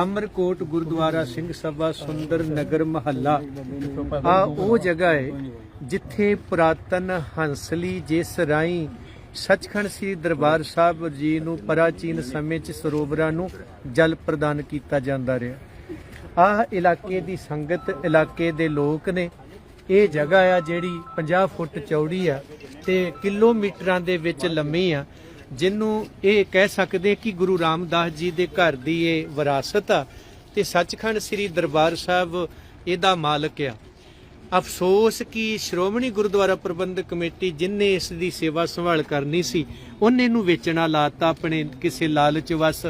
ਅਮਰਕੋਟ ਗੁਰਦੁਆਰਾ ਸਿੰਘ ਸਭਾ ਸੁੰਦਰ ਨਗਰ ਮਹੱਲਾ। ਆ ਉਹ ਜਗ੍ਹਾ ਹੈ ਜਿੱਥੇ ਪੁਰਾਤਨ ਹੰਸਲੀ ਜਿਸ ਰਾਈ ਸੱਚਖੰਡ ਸ੍ਰੀ ਦਰਬਾਰ ਸਾਹਿਬ ਜੀ ਨੂੰ ਪ੍ਰਾਚੀਨ ਸਮੇਂ 'ਚ ਸਰੋਵਰਾਂ ਨੂੰ ਜਲ ਪ੍ਰਦਾਨ ਕੀਤਾ ਜਾਂਦਾ ਰਿਹਾ। ਆਹ ਇਲਾਕੇ ਦੀ ਸੰਗਤ ਇਲਾਕੇ ਦੇ ਲੋਕ ਨੇ। ਇਹ ਜਗ੍ਹਾ ਆ ਜਿਹੜੀ 50 ਫੁੱਟ ਚੌੜੀ ਆ ਤੇ ਕਿਲੋਮੀਟਰਾਂ ਦੇ ਵਿੱਚ ਲੰਮੀ ਆ। ਜਿਹਨੂੰ ਇਹ ਕਹਿ ਸਕਦੇ ਕਿ ਗੁਰੂ ਰਾਮਦਾਸ ਜੀ ਦੇ ਘਰ ਦੀ ਇਹ ਵਿਰਾਸਤ ਆ ਤੇ ਸੱਚਖੰਡ ਸ੍ਰੀ ਦਰਬਾਰ ਸਾਹਿਬ ਇਹਦਾ ਮਾਲਕ ਆ। ਅਫਸੋਸ ਕਿ ਸ਼੍ਰੋਮਣੀ ਗੁਰਦੁਆਰਾ ਪ੍ਰਬੰਧਕ ਕਮੇਟੀ ਜਿਨਨੇ ਇਸ ਦੀ ਸੇਵਾ ਸੰਭਾਲ ਕਰਨੀ ਸੀ, ਉਹਨੇ ਨੂੰ ਵੇਚਣਾ ਲਾਤਾ ਆਪਣੇ ਕਿਸੇ ਲਾਲਚ ਵਸ,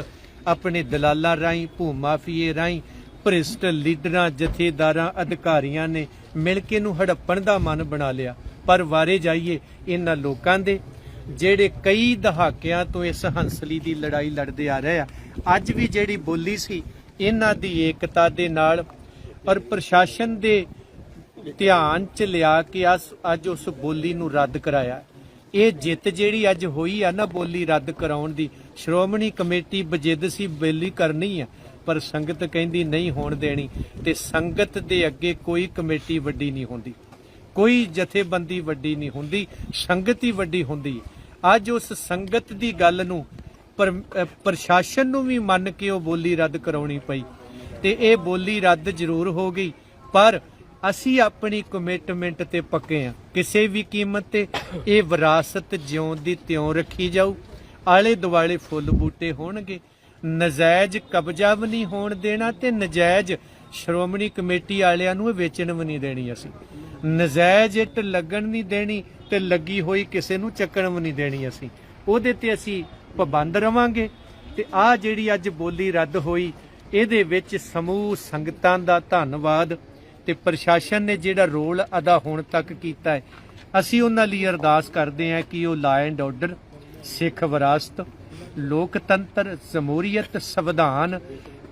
ਆਪਣੇ ਦਲਾਲਾਂ ਰਾਹੀਂ ਭੂ ਮਾਫੀਏ ਰਾਹੀਂ, ਭ੍ਰਿਸ਼ਟ ਲੀਡਰਾਂ, ਜਥੇਦਾਰਾਂ, ਅਧਿਕਾਰੀਆਂ ਨੇ ਮਿਲ ਕੇ ਨੂੰ ਹੜੱਪਣ ਦਾ ਮਨ ਬਣਾ ਲਿਆ। ਪਰ ਵਾਰੇ ਜਾਈਏ, ਇਹਨਾਂ ਲੋਕਾਂ ਦੇ ਜਿਹੜੇ ਕਈ ਦਹਾਕਿਆਂ ਤੋਂ ਇਸ ਹੰਸਲੀ ਦੀ ਲੜਾਈ ਲੜਦੇ ਆ ਰਹੇ ਆ। ਅੱਜ ਵੀ ਜਿਹੜੀ ਬੋਲੀ ਸੀ, ਇਹਨਾਂ ਦੀ ਏਕਤਾ ਦੇ ਨਾਲ ਪਰ ਪ੍ਰਸ਼ਾਸਨ ਦੇ ਧਿਆਨ ਚ ਲਿਆ ਕੇ ਅਸ ਅੱਜ ਉਸ ਬੋਲੀ ਨੂੰ ਰੱਦ ਕਰਾਇਆ। ਇਹ ਜਿੱਤ ਜਿਹੜੀ ਅੱਜ ਹੋਈ ਆ ਨਾ ਬੋਲੀ ਰੱਦ ਕਰਾਉਣ ਦੀ, ਸ਼੍ਰੋਮਣੀ ਕਮੇਟੀ ਬਜਿੱਦ ਸੀ ਬੋਲੀ ਕਰਨੀ ਆ, ਪਰ ਸੰਗਤ ਕਹਿੰਦੀ ਨਹੀਂ ਹੋਣ ਦੇਣੀ ਤੇ ਸੰਗਤ ਦੇ ਅੱਗੇ ਕੋਈ ਕਮੇਟੀ ਵੱਡੀ ਨਹੀਂ ਹੁੰਦੀ। ਕੋਈ ਜਥੇਬੰਦੀ ਵੱਡੀ ਨਹੀਂ ਹੁੰਦੀ, ਸੰਗਤ ਹੀ ਵੱਡੀ ਹੁੰਦੀ। ਅੱਜ ਉਸ ਸੰਗਤ ਦੀ ਗੱਲ ਨੂੰ ਪ੍ਰਸ਼ਾਸਨ ਨੂੰ ਵੀ ਮੰਨ ਕੇ ਉਹ ਬੋਲੀ ਰੱਦ ਕਰਾਉਣੀ ਪਈ। ਤੇ ਇਹ ਬੋਲੀ ਰੱਦ ਜ਼ਰੂਰ ਹੋ ਗਈ, ਪਰ ਅਸੀਂ ਆਪਣੀ ਕਮਿਟਮੈਂਟ ਤੇ ਪੱਕੇ ਆ ਕਿਸੇ ਵੀ ਕੀਮਤ ਤੇ ਇਹ ਵਿਰਾਸਤ ਜਿਉਂ ਦੀ ਤਿਉਂ ਰੱਖੀ ਜਾਊ। ਆਲੇ ਦੁਆਲੇ ਫੁੱਲ ਬੂਟੇ ਹੋਣਗੇ। ਨਜਾਇਜ਼ ਕਬਜ਼ਾ ਵੀ ਨਹੀਂ ਹੋਣ ਦੇਣਾ ਤੇ ਨਜਾਇਜ਼ ਸ਼੍ਰੋਮਣੀ ਕਮੇਟੀ ਵਾਲਿਆਂ ਨੂੰ ਵੇਚਣ ਵੀ ਨਹੀਂ ਦੇਣੀ ਅਸੀਂ। ਨਜਾਇਜ਼ ਇੱਟ ਲੱਗਣ ਨਹੀਂ ਦੇਣੀ ਤੇ ਲੱਗੀ ਹੋਈ ਕਿਸੇ ਨੂੰ ਚੱਕਣ ਵੀ ਨਹੀਂ ਦੇਣੀ ਅਸੀਂ। ਉਹਦੇ ਤੇ ਅਸੀਂ ਪਾਬੰਦ ਰਵਾਂਗੇ ਤੇ ਆ ਜਿਹੜੀ ਅੱਜ ਬੋਲੀ ਰੱਦ ਹੋਈ, ਇਹਦੇ ਵਿੱਚ ਸਮੂਹ ਸੰਗਤਾਂ ਦਾ ਧੰਨਵਾਦ ਤੇ ਪ੍ਰਸ਼ਾਸਨ ਨੇ ਜਿਹੜਾ ਰੋਲ ਅਦਾ ਹੁਣ ਤੱਕ ਕੀਤਾ ਹੈ, ਅਸੀਂ ਉਹਨਾਂ ਲਈ ਅਰਦਾਸ ਕਰਦੇ ਹਾਂ ਕਿ ਉਹ ਲਾ ਐਂਡ ਆਰਡਰ ਸਿੱਖ ਵਿਰਾਸਤ, ਲੋਕਤੰਤਰ ਜਮਹੂਰੀਅਤ ਸੰਵਿਧਾਨ,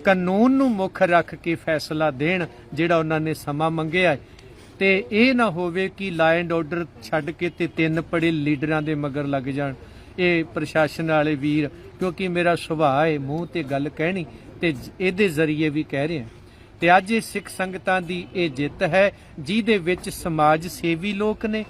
ਕਾਨੂੰਨ ਨੂੰ ਮੁੱਖ ਰੱਖ ਕੇ ਫੈਸਲਾ ਦੇਣ ਜਿਹੜਾ ਉਹਨਾਂ ਨੇ ਸਮਾਂ ਮੰਗਿਆ ਹੈ। ਤੇ ਇਹ ਨਾ ਹੋਵੇ ਕਿ ਲਾ ਆਰਡਰ ਛੱਡ ਕੇ ਤੇ ਤਿੰਨ ਪੜੇ ਲੀਡਰਾਂ ਦੇ ਮਗਰ ਲੱਗ ਜਾਣ। ਇਹ ਪ੍ਰਸ਼ਾਸਨ ਵਾਲੇ ਵੀਰ, ਕਿਉਂਕਿ ਮੇਰਾ ਸੁਭਾਅ ਹੈ, ਮੂੰਹ ਤੇ ਗੱਲ ਕਹਿਣੀ ਤੇ ਇਹਦੇ ਜ਼ਰੀਏ ਵੀ ਕਹਿ ਰਹੇ ਹਾਂ। ਤੇ ਅੱਜ ਇਹ ਸਿੱਖ ਸੰਗਤਾਂ ਦੀ ਇਹ ਜਿੱਤ ਹੈ, ਜਿਹਦੇ ਵਿੱਚ ਸਮਾਜ ਸੇਵੀ ਲੋਕ ਨੇ,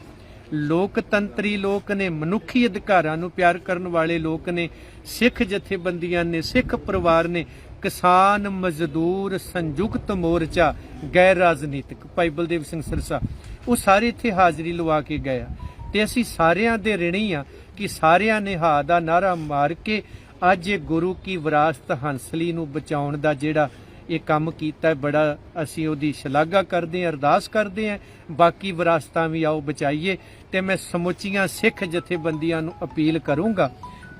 ਲੋਕਤੰਤਰੀ ਲੋਕ ਨੇ, ਮਨੁੱਖੀ ਅਧਿਕਾਰਾਂ ਨੂੰ ਪਿਆਰ ਕਰਨ ਵਾਲੇ ਲੋਕ ਨੇ, ਸਿੱਖ ਜਥੇਬੰਦੀਆਂ ਨੇ, ਸਿੱਖ ਪਰਿਵਾਰ ਨੇ ਕਿਸਾਨ ਮਜ਼ਦੂਰ ਸੰਯੁਕਤ ਮੋਰਚਾ, ਗੈਰ ਰਾਜਨੀਤਿਕ। ਭਾਈ ਬਲਦੇਵ ਸਿੰਘ ਸਿਰਸਾ, ਉਹ ਸਾਰੇ ਇੱਥੇ ਹਾਜ਼ਰੀ ਲਵਾ ਕੇ ਗਏ ਆ। ਤੇ ਅਸੀਂ ਸਾਰਿਆਂ ਦੇ ਰਿਣੀ ਆ ਕਿ ਸਾਰਿਆਂ ਨੇ ਹਾ ਦਾ ਨਾਰਾ ਮਾਰ ਕੇ ਅੱਜ ਇਹ ਗੁਰੂ ਕੀ ਵਿਰਾਸਤ ਹੰਸਲੀ ਨੂੰ ਬਚਾਉਣ ਦਾ ਜਿਹੜਾ ਇਹ ਕੰਮ ਕੀਤਾ ਬੜਾ ਅਸੀਂ ਉਹਦੀ ਸ਼ਲਾਘਾ ਕਰਦੇ ਹਾਂ, ਅਰਦਾਸ ਕਰਦੇ ਹਾਂ। ਬਾਕੀ ਵਿਰਾਸਤਾਂ ਵੀ ਆਓ, ਬਚਾਈਏ। ਤੇ ਮੈਂ ਸਮੁੱਚੀਆਂ ਸਿੱਖ ਜਥੇਬੰਦੀਆਂ ਨੂੰ ਅਪੀਲ ਕਰੂੰਗਾ,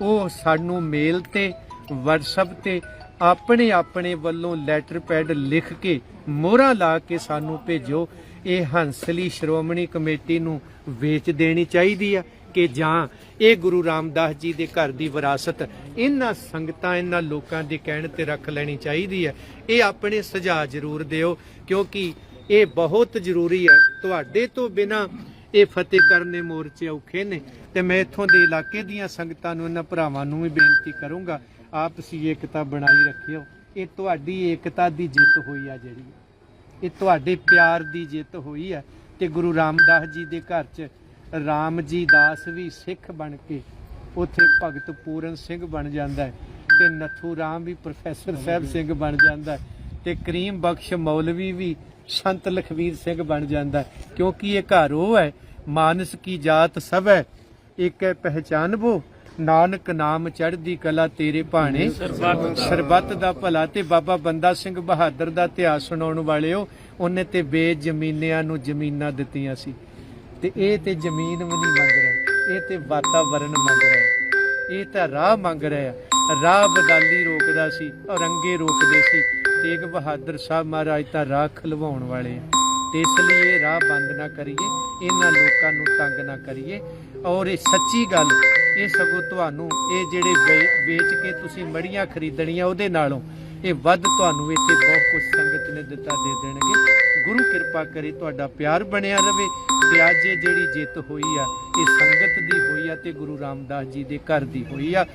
ਉਹ ਸਾਨੂੰ ਮੇਲ ਤੇ, WhatsApp ਤੇ ਆਪਣੇ ਆਪਣੇ ਵੱਲੋਂ ਲੈਟਰ ਪੈਡ ਲਿਖ ਕੇ ਮੋਹਰਾਂ ਲਾ ਕੇ ਸਾਨੂੰ ਭੇਜੋ। ਇਹ ਹੰਸਲੀ ਸ਼੍ਰੋਮਣੀ ਕਮੇਟੀ ਨੂੰ ਵੇਚ ਦੇਣੀ ਚਾਹੀਦੀ ਆ ਕਿ ਜਾਂ ਇਹ ਗੁਰੂ ਰਾਮਦਾਸ ਜੀ ਦੇ ਘਰ ਦੀ ਵਿਰਾਸਤ ਇਹਨਾਂ ਸੰਗਤਾਂ, ਇਹਨਾਂ ਲੋਕਾਂ ਦੇ ਕਹਿਣ ਤੇ ਰੱਖ ਲੈਣੀ ਚਾਹੀਦੀ ਹੈ ਇਹ ਆਪਣੇ ਸੁਝਾਅ ਜ਼ਰੂਰ ਦਿਓ ਕਿਉਂਕਿ ਇਹ ਬਹੁਤ ਜ਼ਰੂਰੀ ਹੈ ਤੁਹਾਡੇ ਤੋਂ ਬਿਨਾ ਇਹ ਫਤਿਹ ਕਰਨੇ ਮੋਰਚੇ ਔਖੇ ਨੇ ਤੇ ਮੈਂ ਇੱਥੋਂ ਦੇ ਇਲਾਕੇ ਦੀਆਂ ਸੰਗਤਾਂ ਨੂੰ, ਇਹਨਾਂ ਭਰਾਵਾਂ ਨੂੰ ਵੀ ਬੇਨਤੀ ਕਰੂੰਗਾ ਆਪਸੀ ਏਕਤਾ ਬਣਾਈ ਰੱਖਿਓ। ਇਹ ਤੁਹਾਡੀ ਏਕਤਾ ਦੀ ਜਿੱਤ ਹੋਈ ਆ ਜਿਹੜੀ। ਇਹ ਤੁਹਾਡੇ ਪਿਆਰ ਦੀ ਜਿੱਤ ਹੋਈ ਹੈ ਤੇ ਗੁਰੂ ਰਾਮਦਾਸ ਜੀ ਦੇ ਘਰ 'ਚ ਰਾਮ ਜੀ ਦਾਸ ਵੀ ਸਿੱਖ ਬਣ ਕੇ ਉੱਥੇ ਭਗਤ ਪੂਰਨ ਸਿੰਘ ਬਣ ਜਾਂਦਾ ਹੈ ਤੇ ਨਥੂ ਰਾਮ ਵੀ ਪ੍ਰੋਫੈਸਰ ਸਾਹਿਬ ਸਿੰਘ ਬਣ ਜਾਂਦਾ ਹੈ ਤੇ ਕਰੀਮ ਬਖਸ਼ ਮੌਲਵੀ ਵੀ ਸੰਤ ਲਖਵੀਰ ਸਿੰਘ ਬਣ ਜਾਂਦਾ ਕਿਉਂਕਿ ਇਹ ਘਰ ਉਹ ਹੈ, ਮਾਨਸ ਕੀ ਜਾਤ ਸਭ ਹੈ, ਇੱਕ ਹੈ ਪਹਿਚਾਨਬੋ ਨਾਨਕ ਨਾਮ ਚੜ੍ਹਦੀ ਕਲਾ ਤੇਰੇ ਭਾਣੇ। ਸਰਬੱਤ ਦਾ ਭਲਾ ਤੇ ਬਾਬਾ ਬੰਦਾ ਸਿੰਘ ਬਹਾਦਰ ਦਾ ਇਤਿਹਾਸ ਸੁਣਾਉਣ ਵਾਲਿਓ, ਉਹਨੇ ਤੇ ਬੇਜ਼ਮੀਨਿਆਂ ਨੂੰ ਜ਼ਮੀਨਾਂ ਦਿੱਤੀਆਂ ਸੀ। ਤੇ ਇਹ ਤੇ ਜ਼ਮੀਨ ਵੀ ਨਹੀਂ ਮੰਗ ਰਿਹਾ, ਇਹ ਤੇ ਵਾਤਾਵਰਣ ਮੰਗ ਰਿਹਾ। ਇਹ ਤਾਂ ਰਾਹ ਮੰਗ ਰਿਹਾ ਰਾਹ ਬਦਾਲੀ ਰੋਕਦਾ ਸੀ, ਔਰੰਗੇ ਰੋਕਦੇ ਸੀ। ਤੇਗ ਬਹਾਦਰ ਸਾਹਿਬ ਮਹਾਰਾਜ ਤਾਂ ਰਾਹ ਖਲਵਾਉਣ ਵਾਲੇ ਆ। ਤੇ ਇਸ ਲਈ ਇਹ ਰਾਹ ਬੰਦ ਨਾ ਕਰੀਏ, ਇਹਨਾਂ ਲੋਕਾਂ ਨੂੰ ਤੰਗ ਨਾ ਕਰੀਏ। ਔਰ ਇਹ ਸੱਚੀ ਗੱਲ, ਇਹ ਸਗੋਂ ਤੁਹਾਨੂੰ ਇਹ ਜਿਹੜੇ ਵੇ- ਵੇਚ ਕੇ ਤੁਸੀਂ ਮੜੀਆਂ ਖਰੀਦਣੀਆਂ ਉਹਦੇ ਨਾਲੋਂ, ਇਹ ਵੱਧ ਤੁਹਾਨੂੰ ਇੱਥੇ ਬਹੁਤ ਕੁਝ ਸੰਗਤ ਨੇ ਦਿੱਤਾ ਦੇ ਦੇਣਗੇ। ਗੁਰੂ ਕਿਰਪਾ ਕਰੇ ਤੁਹਾਡਾ ਪਿਆਰ ਬਣਿਆ ਰਵੇ ਤੇ ਅੱਜ ਇਹ ਜਿਹੜੀ ਜਿੱਤ ਹੋਈ ਆ, ਇਹ ਸੰਗਤ ਦੀ ਹੋਈ ਆ ਤੇ ਗੁਰੂ ਰਾਮਦਾਸ ਜੀ ਦੇ ਘਰ ਦੀ ਹੋਈ ਆ।